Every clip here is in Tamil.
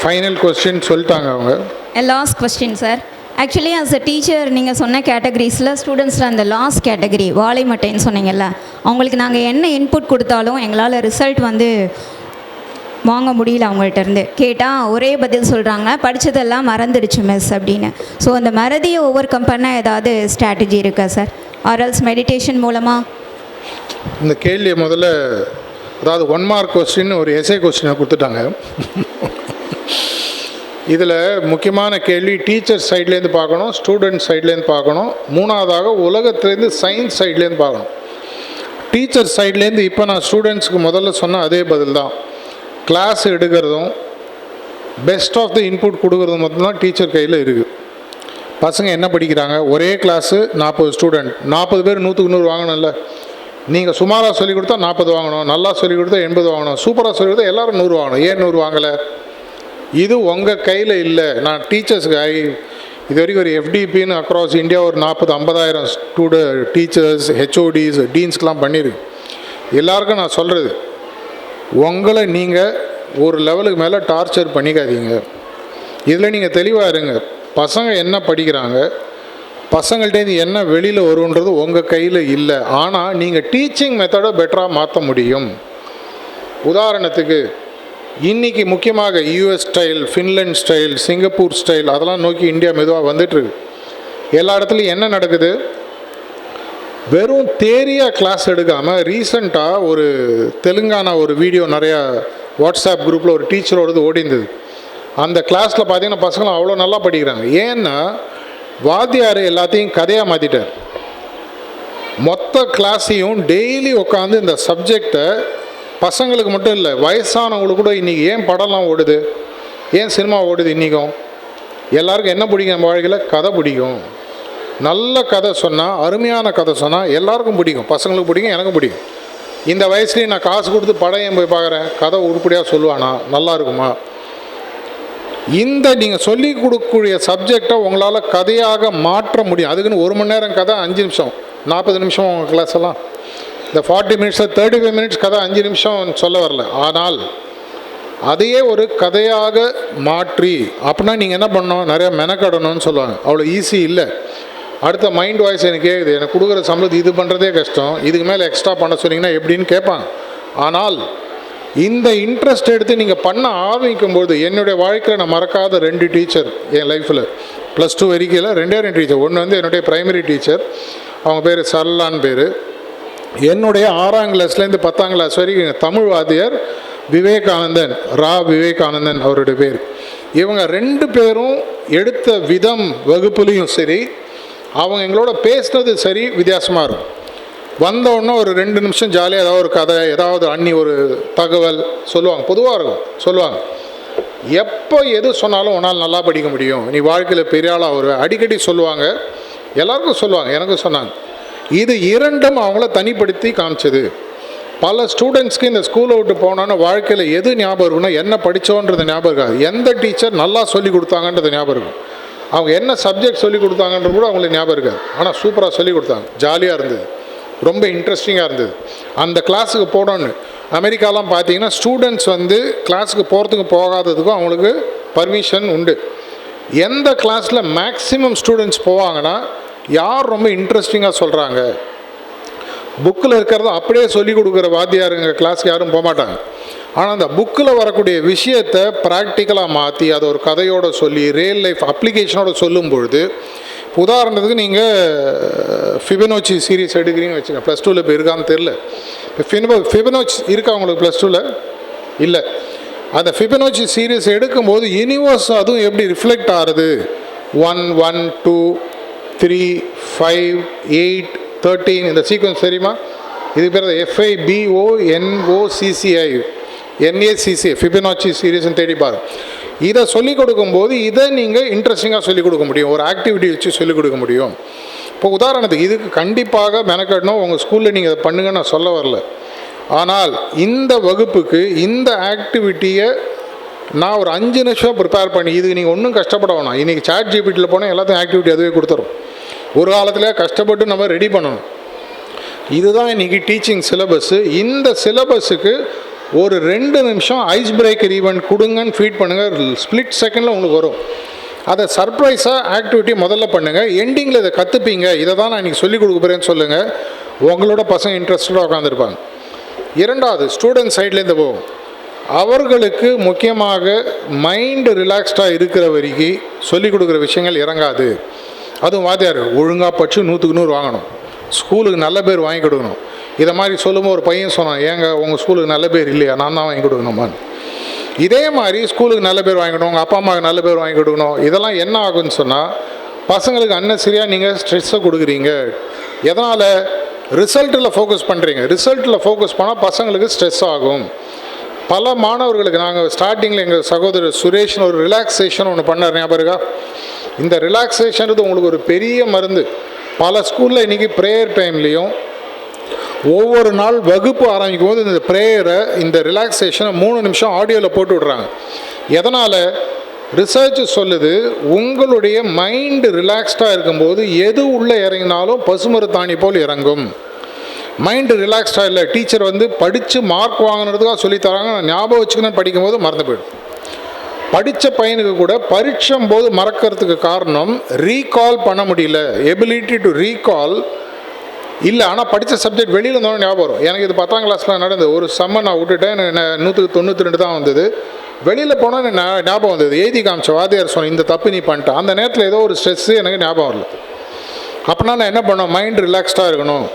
ஃபைனல் கொஸ்டின் சொல்லிட்டாங்க அவங்க. Last question sir actually as a teacher நீங்கள் சொன்ன கேட்டகரிஸில் ஸ்டூடெண்ட்ஸில் அந்த லாஸ்ட் கேட்டகரி வாழை மட்டைன்னு சொன்னீங்கல்ல அவங்களுக்கு நாங்கள் என்ன இன்புட் கொடுத்தாலும் எங்களால் ரிசல்ட் வந்து வாங்க முடியல அவங்கள்ட்ட இருந்து. கேட்டால் ஒரே பதில் சொல்கிறாங்க படித்ததெல்லாம் மறந்துடுச்சு மிஸ் அப்படின்னு. ஸோ அந்த மறதியை ஓவர் கம் பண்ண ஏதாவது ஸ்ட்ராட்டஜி இருக்கா சார் ஆர்எல்ஸ் மெடிடேஷன் மூலமாக இந்த கேள்வியை முதல்ல அதாவது ஒன் மார்க் கொஸ்டின் ஒரு எஸ்ஏ கொஸ்டினை கொடுத்துட்டாங்க. இதில் முக்கியமான கேள்வி டீச்சர் சைட்லேருந்து பார்க்கணும் ஸ்டூடெண்ட் சைட்லேருந்து பார்க்கணும் மூணாவதாக உலகத்துலேருந்து சயின்ஸ் சைட்லேருந்து பார்க்கணும். டீச்சர் சைட்லேருந்து இப்போ நான் ஸ்டூடெண்ட்ஸ்க்கு முதல்ல சொன்ன அதே பதில் தான். கிளாஸ் எடுக்கிறதும் பெஸ்ட் ஆஃப் த இன்புட் கொடுக்குறது மட்டும்தான் டீச்சர் கையில் இருக்குது பசங்க என்ன படிக்கிறாங்க? ஒரே கிளாஸு நாற்பது ஸ்டூடெண்ட் நாற்பது பேர் நூற்றுக்கு நூறு வாங்கணும்ல. நீங்கள் சுமாராக சொல்லிக் கொடுத்தா நாற்பது வாங்கணும் நல்லா சொல்லிக் கொடுத்தா எண்பது வாங்கணும் சூப்பராக சொல்லிக் கொடுத்தா எல்லோரும் நூறு வாங்கணும். ஏன் நூறு வாங்கலை? இது உங்கள் கையில் இல்லை. நான் டீச்சர்ஸுக்கு ஐ இது வரைக்கும் ஒரு எஃப்டிபின்னு அக்ராஸ் இந்தியா ஒரு நாற்பது ஐம்பதாயிரம் ஸ்டூட டீச்சர்ஸ் ஹெச்ஓடிஸ் டீன்ஸ்க்கெலாம் பண்ணியிருக்கு எல்லாருக்கும் நான் சொல்கிறது உங்களை நீங்கள் ஒரு லெவலுக்கு மேலே டார்ச்சர் பண்ணிக்காதீங்க. இதில் நீங்கள் தெளிவாக இருங்க. பசங்க என்ன படிக்கிறாங்க? பசங்கள்டேருந்து என்ன வெளியில் வருன்றது உங்கள் கையில் இல்லை. ஆனால் நீங்கள் டீச்சிங் மெத்தடை பெட்டராக மாற்ற முடியும். உதாரணத்துக்கு இன்னைக்கு முக்கியமாக US style Finland style Singapore style அதெல்லாம் நோக்கி இந்தியா மெதுவாக வந்துட்டுருக்கு. எல்லா இடத்துலையும் என்ன நடக்குது? வெறும் தேரியாக கிளாஸ் எடுக்காமல் ரீசண்டாக ஒரு தெலுங்கானா ஒரு வீடியோ நிறையா வாட்ஸ்அப் குரூப்பில் ஒரு டீச்சரோடது ஓடிந்தது. அந்த கிளாஸில் பார்த்தீங்கன்னா பசங்களும் அவ்வளோ நல்லா படிக்கிறாங்க. ஏன்னா வாத்தியார் எல்லாத்தையும் கதையாக மாற்றிட்டார் மொத்த கிளாஸையும் டெய்லி உட்காந்து இந்த சப்ஜெக்டை பசங்களுக்கு மட்டும் இல்லை வயசானவங்களுக்கு கூட இன்றைக்கி ஏன் படம்லாம் ஓடுது? ஏன் சினிமா ஓடுது இன்றைக்கும் எல்லாருக்கும் என்ன பிடிக்கும் நம்ம வாழ்க்கையில்? கதை பிடிக்கும். நல்ல கதை சொன்னால் அருமையான கதை சொன்னால் எல்லாருக்கும் பிடிக்கும். பசங்களுக்கு பிடிக்கும் எனக்கும் பிடிக்கும். இந்த வயசுலேயும் நான் காசு கொடுத்து படம் ஏன் போய் பார்க்குறேன்? கதை உருப்படியாக சொல்லுவானா? நல்லா இருக்குமா? இந்த நீங்கள் சொல்லி கொடுக்கக்கூடிய சப்ஜெக்டை உங்களால் கதையாக மாற்ற முடியும். அதுக்குன்னு ஒரு மணி நேரம் கதை அஞ்சு நிமிஷம் நாற்பது நிமிஷம் உங்கள் கிளாஸ் எல்லாம். இந்த ஃபார்ட்டி மினிட்ஸில் தேர்ட்டி ஃபைவ் மினிட்ஸ் கதை அஞ்சு நிமிஷம் சொல்ல வரல. ஆனால் அதையே ஒரு கதையாக மாற்றி அப்படின்னா நீங்கள் என்ன பண்ணணும்? நிறையா மெனக்கடணும்னு சொல்லுவாங்க. அவ்வளோ ஈஸி இல்லை. அடுத்த மைண்ட் வாய்ஸ் எனக்கு கேட்குது எனக்கு கொடுக்குற சம்பளத்து இது பண்ணுறதே கஷ்டம். இதுக்கு மேலே எக்ஸ்ட்ரா பண்ண சொன்னீங்கன்னா எப்படின்னு கேட்பாங்க. ஆனால் இந்த இன்ட்ரெஸ்ட் எடுத்து நீங்கள் பண்ண ஆரம்பிக்கும்போது என்னுடைய வாழ்க்கையில் நான் மறக்காத ரெண்டு டீச்சர் என் லைஃப்பில் ப்ளஸ் டூ வரைக்கும் ரெண்டே ரெண்டு டீச்சர் ஒன்று வந்து என்னுடைய ப்ரைமரி டீச்சர் அவங்க பேர் சரளான் பேர். என்னுடைய ஆறாம் கிளாஸ்லேருந்து பத்தாம் கிளாஸ் வரைக்கும் தமிழ் வாத்தியார் விவேகானந்தன் ரா விவேகானந்தன் அவருடைய பேர். இவங்க ரெண்டு பேரும் எடுத்த விதம் வகுப்புலேயும் சரி அவங்க எங்களோட பேசுனது சரி வித்தியாசமாக இருக்கும். வந்தவுடனே ஒரு ரெண்டு நிமிஷம் ஜாலியாக ஏதாவது ஒரு கதை ஏதாவது அன்னி ஒரு தகவல் சொல்லுவாங்க. பொதுவாக இருக்கும் சொல்லுவாங்க. எப்போ எது சொன்னாலும் உன்னால் நல்லா படிக்க முடியும். நீ வாழ்க்கையில் பெரிய ஆளாக ஒரு அடிக்கடி சொல்லுவாங்க. எல்லாருக்கும் சொல்லுவாங்க எனக்கும் சொன்னாங்க. இது இரண்டும் அவங்கள தனிப்படுத்தி காமிச்சது. பல ஸ்டூடெண்ட்ஸ்க்கு இந்த ஸ்கூலை விட்டு போனோன்னு வாழ்க்கையில் எது ஞாபகம் இருக்குன்னா என்ன படித்தோன்றது ஞாபகம் இருக்காது. எந்த டீச்சர் நல்லா சொல்லி கொடுத்தாங்கன்றது ஞாபகம் இருக்கும். அவங்க என்ன சப்ஜெக்ட் சொல்லி கொடுத்தாங்கன்றது கூட அவங்களுக்கு ஞாபகம் இருக்காது. ஆனால் சூப்பராக சொல்லி கொடுத்தாங்க. ஜாலியாக இருந்தது. ரொம்ப இன்ட்ரெஸ்டிங்காக இருந்தது. அந்த கிளாஸுக்கு போனோன்னு அமெரிக்காலாம் பார்த்தீங்கன்னா ஸ்டூடெண்ட்ஸ் வந்து கிளாஸுக்கு போகிறதுக்கு போகாததுக்கும் அவங்களுக்கு பர்மிஷன் உண்டு. எந்த கிளாஸில் மேக்ஸிமம் ஸ்டூடெண்ட்ஸ் போவாங்கன்னா யார் ரொம்ப இன்ட்ரெஸ்டிங்காக சொல்கிறாங்க புக்கில் இருக்கிறத அப்படியே சொல்லிக் கொடுக்குற வாத்தியாருங்க கிளாஸ்க்கு யாரும் போக மாட்டாங்க ஆனால் அந்த புக்கில் வரக்கூடிய விஷயத்தை ப்ராக்டிக்கலாக மாற்றி அதை ஒரு கதையோடு சொல்லி ரியல் லைஃப் அப்ளிகேஷனோட சொல்லும் பொழுது உதாரணத்துக்கு நீங்கள் ஃபிபனோச்சி சீரிஸ் எடுக்கிறீங்கன்னு வச்சுங்க ப்ளஸ் டூவில் இப்போ இருக்கான்னு தெரில இப்போ ஃபிபோ ஃபிபனோச் இருக்கா உங்களுக்கு ப்ளஸ் டூவில் இல்லை. அந்த ஃபிபனோச்சி சீரிஸ் எடுக்கும்போது யூனிவர்ஸ் அதுவும் எப்படி ரிஃப்ளெக்ட் ஆகுது one one two three five eight thirteen இந்த சீக்வன்ஸ் தெரியுமா? இது பேர் எஃப்ஐ பிஓ என்ஓசிசிஐ என்ஏசிசி ஃபிபினாச்சி சீரீஸ்னு தேடி பாரு இதை சொல்லிக் கொடுக்கும்போது இதை நீங்கள் இன்ட்ரெஸ்டிங்காக சொல்லிக் கொடுக்க முடியும். ஒரு ஆக்டிவிட்டி வச்சு சொல்லிக் கொடுக்க முடியும். இப்போ உதாரணத்துக்கு இதுக்கு கண்டிப்பாக மெனக்கட்டணும். உங்கள் ஸ்கூலில் நீங்கள் இதை பண்ணுங்கன்னு நான் சொல்ல வரல. ஆனால் இந்த வகுப்புக்கு இந்த ஆக்டிவிட்டியை நான் ஒரு அஞ்சு நிமிஷம் ப்ரிப்பேர் பண்ணி இது நீங்கள் ஒன்றும் கஷ்டப்பட வேணாம். இன்றைக்கி சாட் ஜிபிட்டியில் போனால் எல்லாத்தையும் ஆக்டிவிட்டி அதுவே கொடுத்துரும். ஒரு காலத்தில் கஷ்டப்பட்டு நம்ம ரெடி பண்ணணும். இதுதான் இன்றைக்கி டீச்சிங் சிலபஸ்ஸு இந்த சிலபஸுக்கு ஒரு ரெண்டு நிமிஷம் ஐஸ் பிரேக்கர் ஈவெண்ட் கொடுங்கன்னு ஃபீட் பண்ணுங்கள் ஸ்ப்ளிட் செகண்டில் உங்களுக்கு வரும். அதை சர்ப்ரைஸாக ஆக்டிவிட்டி முதல்ல பண்ணுங்கள் எண்டிங்கில் இதை கற்றுப்பீங்க இதை தான் நான் இன்றைக்கி சொல்லிக் கொடுக்க போகிறேன்னு சொல்லுங்கள் உங்களோட பசங்க இன்ட்ரெஸ்டடாக உட்காந்துருப்பாங்க இரண்டாவது ஸ்டூடெண்ட் சைட்லேருந்து போகும் அவர்களுக்கு முக்கியமாக மைண்டு ரிலாக்ஸ்டாக இருக்கிற வரைக்கும் சொல்லிக் கொடுக்குற விஷயங்கள் இறங்காது. அதுவும் வாத்தியார் ஒழுங்காக பச்சு நூற்றுக்கு நூறு வாங்கணும். ஸ்கூலுக்கு நல்ல பேர் வாங்கி கொடுக்கணும். இதை மாதிரி சொல்லும்போது ஒரு பையன் சொன்னான் ஏங்க உங்கள் ஸ்கூலுக்கு நல்ல பேர் இல்லையா? நான் தான் வாங்கி கொடுக்கணுமான்னு. இதே மாதிரி ஸ்கூலுக்கு நல்ல பேர் வாங்கிக்கணும் உங்கள் அப்பா அம்மாவுக்கு நல்ல பேர் வாங்கி கொடுக்கணும். இதெல்லாம் என்ன ஆகும்னு சொன்னால் பசங்களுக்கு அன்னசரியாக நீங்கள் ஸ்ட்ரெஸ்ஸை கொடுக்குறீங்க. எதனால்? ரிசல்ட்டில் ஃபோக்கஸ் பண்ணுறீங்க ரிசல்ட்டில் ஃபோக்கஸ் பண்ணால் பசங்களுக்கு ஸ்ட்ரெஸ் ஆகும். பல மாணவர்களுக்கு நாங்கள் ஸ்டார்டிங்கில் எங்கள் சகோதரர் சுரேஷ்னு ஒரு ரிலாக்ஸேஷன் ஒன்று பண்ணார் ஞாபகம் இருக்கா? இந்த ரிலாக்ஸேஷன்றது உங்களுக்கு ஒரு பெரிய மருந்து. பல ஸ்கூலில் இன்றைக்கி ப்ரேயர் டைம்லேயும் ஒவ்வொரு நாள் வகுப்பு ஆரம்பிக்கும் போது இந்த ப்ரேயரை இந்த ரிலாக்ஸேஷனை மூணு நிமிஷம் ஆடியோவில் போட்டு விட்றாங்க. எதனால்? ரிசர்ச் சொல்லுது உங்களுடைய மைண்டு ரிலாக்ஸ்டாக இருக்கும்போது எது உள்ளே இறங்கினாலும் பசுமரத்தாணி போல் இறங்கும். மைண்டு ரிலாக்ஸ்டாக இல்லை டீச்சர் வந்து படித்து மார்க் வாங்கினதுக்காக சொல்லித் தராங்க. நான் ஞாபகம் வச்சுக்கணும் படிக்கும்போது மறந்து போயிடும். படித்த பையனுக்கு கூட பரீட்சம் போது மறக்கிறதுக்கு காரணம் ரீகால் பண்ண முடியல. எபிலிட்டி டு ரீகால் இல்லை ஆனால் படித்த சப்ஜெக்ட் வெளியில் இருந்தோம் ஞாபகம் வரும். எனக்கு இது பத்தாம் கிளாஸில் நடந்தது. ஒரு செம்ம நான் விட்டுட்டேன். எனக்கு நூற்றுக்கு தொண்ணூற்றி ரெண்டு தான் வந்தது. வெளியில் போனால் எனக்கு ஞாபகம் வந்தது. எழுதி காமிச்ச வாத்தியார் சொன்ன இந்த தப்பு நீ பண்ணிட்டேன் அந்த நேரத்தில் ஏதோ ஒரு ஸ்ட்ரெஸ்ஸு எனக்கு ஞாபகம் வரல. அப்போனா நான் என்ன பண்ணோம்? மைண்ட் ரிலாக்ஸ்டாக இருக்கணும்.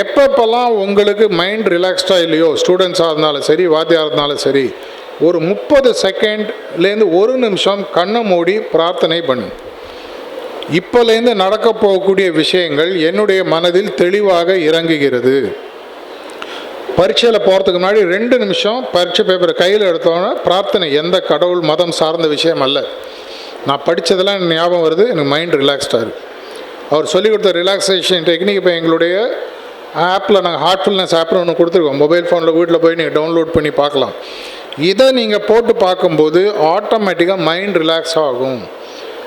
எப்பப்பெல்லாம் உங்களுக்கு மைண்ட் ரிலாக்ஸ்டாக இல்லையோ ஸ்டூடெண்ட்ஸாக இருந்தாலும் சரி வாத்தியாக இருந்தாலும் சரி ஒரு முப்பது செகண்ட்லேருந்து ஒரு நிமிஷம் கண்ணை மூடி பிரார்த்தனை பண்ணு. இப்போலேருந்து நடக்க போகக்கூடிய விஷயங்கள் என்னுடைய மனதில் தெளிவாக இறங்குகிறது. பரீட்சையில் போகிறதுக்கு முன்னாடி ரெண்டு நிமிஷம் பரீட்சை பேப்பரை கையில் எடுத்தோன்னா பிரார்த்தனை எந்த கடவுள் மதம் சார்ந்த விஷயம் அல்ல. நான் படித்ததெல்லாம் எனக்கு ஞாபகம் வருது எனக்கு மைண்ட் ரிலாக்ஸ்டாக இருக்குது அவர் சொல்லிக் கொடுத்த ரிலாக்ஸேஷன் டெக்னிக் இப்போ எங்களுடைய ஆப்பில் நாங்கள் ஹார்ட்ஃபுல்னஸ் ஆப்னு ஒன்று கொடுத்துருக்கோம். மொபைல் ஃபோனில் வீட்டில் போய் நீங்கள் டவுன்லோட் பண்ணி பார்க்கலாம். இதை நீங்கள் போட்டு பார்க்கும்போது ஆட்டோமேட்டிக்காக மைண்ட் ரிலாக்ஸ் ஆகும்.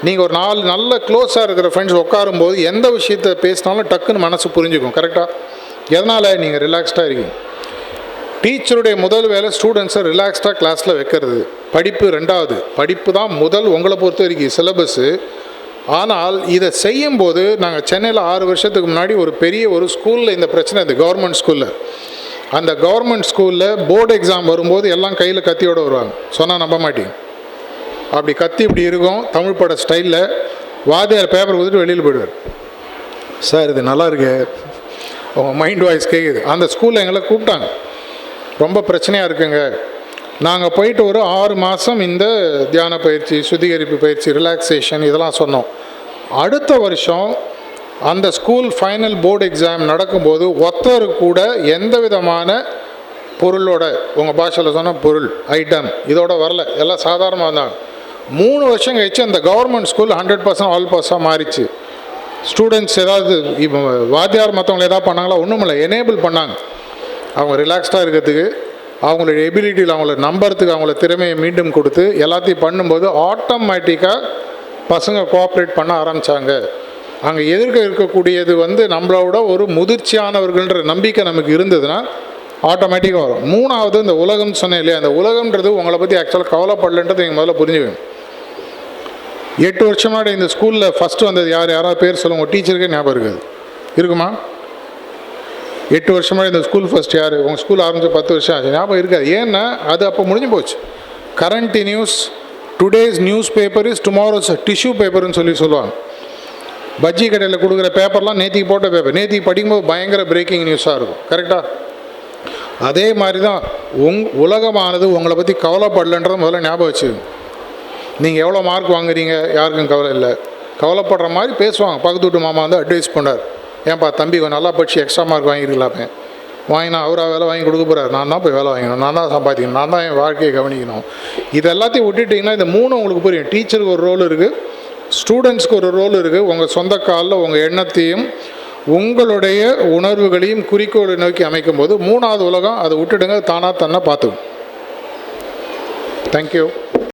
நீங்கள் ஒரு நாலு நல்ல க்ளோஸாக இருக்கிற ஃப்ரெண்ட்ஸ் உட்காரும்போது எந்த விஷயத்தை பேசினாலும் டக்குன்னு மனசு புரிஞ்சுக்கும். கரெக்டாக எதனால் நீங்கள் ரிலாக்ஸ்டாக இருக்கீங்க? டீச்சருடைய முதல் வேலை ஸ்டூடெண்ட்ஸை ரிலாக்ஸ்டாக கிளாஸில் வைக்கிறது. படிப்பு ரெண்டாவது. படிப்பு தான் முதல் உங்களை பொறுத்த வரைக்கும். சிலபஸ்ஸு ஆனால் இதை செய்யும்போது நாங்கள் சென்னையில் ஆறு வருஷத்துக்கு முன்னாடி ஒரு பெரிய ஒரு ஸ்கூலில் இந்த பிரச்சனை இது கவர்மெண்ட் ஸ்கூலில் அந்த கவர்மெண்ட் ஸ்கூலில் போர்டு எக்ஸாம் வரும்போது எல்லாம் கையில் கத்தியோடு வருவாங்க. சொன்னால் நம்ப மாட்டேங்க அப்படி கத்தி இப்படி இருக்கும் தமிழ் பட ஸ்டைலில் வாத்தியார் பேப்பர் கொடுத்துட்டு வெளியில் போயிடுவார். சார் இது நல்லா இருக்கு. உங்கள் மைண்ட் வாய்ஸ் கேட்குது அந்த ஸ்கூலில் எங்களை கூப்பிட்டாங்க. ரொம்ப பிரச்சனையாக இருக்குங்க. நாங்கள் போயிட்டு ஒரு ஆறு மாதம் இந்த தியான பயிற்சி சுத்திகரிப்பு பயிற்சி ரிலாக்ஸேஷன் இதெல்லாம் சொன்னோம். அடுத்த வருஷம் அந்த ஸ்கூல் ஃபைனல் போர்டு எக்ஸாம் நடக்கும்போது ஒருத்தர் கூட எந்த விதமான பொருளோட உங்கள் பாஷையில் சொன்ன பொருள் ஐட்டம் இதோட வரல. எல்லாம் சாதாரணமாக இருந்தாங்க மூணு வருஷம் கழிச்சு அந்த government school hundred percent all பாஸாக மாறிச்சு. ஸ்டூடெண்ட்ஸ் ஏதாவது இப்போ வாத்தியார் மற்றவங்களை ஏதாவது பண்ணாங்களா? ஒன்றும் இல்லை எனேபிள் பண்ணாங்க. அவங்க ரிலாக்ஸ்டாக இருக்கிறதுக்கு அவங்களோட எபிலிட்டியில் அவங்கள நம்புறதுக்கு அவங்கள திறமையை மீண்டும் கொடுத்து எல்லாத்தையும் பண்ணும்போது ஆட்டோமேட்டிக்காக பசங்க கோஆப்ரேட் பண்ண ஆரம்பித்தாங்க அங்கே எதிர்க்க இருக்கக்கூடியது வந்து நம்மளோட ஒரு முதிர்ச்சியானவர்கள்ன்ற நம்பிக்கை நமக்கு இருந்ததுன்னா ஆட்டோமேட்டிக்காக வரும். மூணாவது இந்த உலகம்னு சொன்னேன் இல்லையா அந்த உலகம்ன்றது உங்களை பற்றி ஆக்சுவலாக கவலைப்படலன்றது நீங்கள் முதல்ல புரிஞ்சுக்கணும் எட்டு வருஷம் முன்னாடி இந்த ஸ்கூலில் ஃபஸ்ட்டு வந்தது யார்? யாராவது பேர் சொல்லுங்க டீச்சருக்கே ஞாபகம் இருக்குது. இருக்குமா? எட்டு வருஷமாக இந்த ஸ்கூல் ஃபர்ஸ்ட் யார் உங்கள் ஸ்கூல் ஆரம்பிச்சு பத்து வருஷம் ஆச்சு. ஞாபகம் இருக்காது. ஏன்னா அது அப்போ முடிஞ்சு போச்சு. Current news today's news paper is tomorrow's tissue பேப்பர்னு சொல்லி சொல்லுவாங்க. பஜ்ஜி கடையில் கொடுக்குற பேப்பர்லாம் நேத்திக்கு போட்ட பேப்பர் நேத்திக்கு படிக்கும்போது பயங்கர பிரேக்கிங் நியூஸாக இருக்கும். கரெக்டாக அதே மாதிரி தான் உங் உலகமானது உங்களை பற்றி கவலைப்படலன்றதை முதல்ல ஞாபகம் வச்சு நீங்கள் எவ்வளோ மார்க் வாங்குறீங்க? யாருக்கும் கவலை இல்லை. கவலைப்படுற மாதிரி பேசுவாங்க. பக்கத்து வீட்டு மாமா வந்து அட்வைஸ் பண்ணார். ஏன்பா தம்பி கொஞ்சம் நல்லா படிச்சு எக்ஸ்ட்ரா மார்க் வாங்கிருக்கலாமே வாங்கினா அவராக வேலை வாங்கி கொடுக்க போகிறார் நான் தான் போய் வேலை வாங்கிக்கணும் நான் தான் சம்பாதிக்கணும். நான் தான் என் வாழ்க்கையை கவனிக்கணும். இது எல்லாத்தையும் விட்டுட்டிங்கன்னா இந்த மூணு உங்களுக்கு புரியும். டீச்சருக்கு ஒரு ரோல் இருக்குது ஸ்டூடெண்ட்ஸ்க்கு ஒரு ரோல் இருக்குது உங்கள் சொந்த காலில் உங்கள் எண்ணத்தையும் உங்களுடைய உணர்வுகளையும் குறிக்கோளை நோக்கி அமைக்கும் போது மூணாவது உலகம் அதை விட்டுடுங்க. தானாக தன்னை பார்த்துக்கும். தேங்க்யூ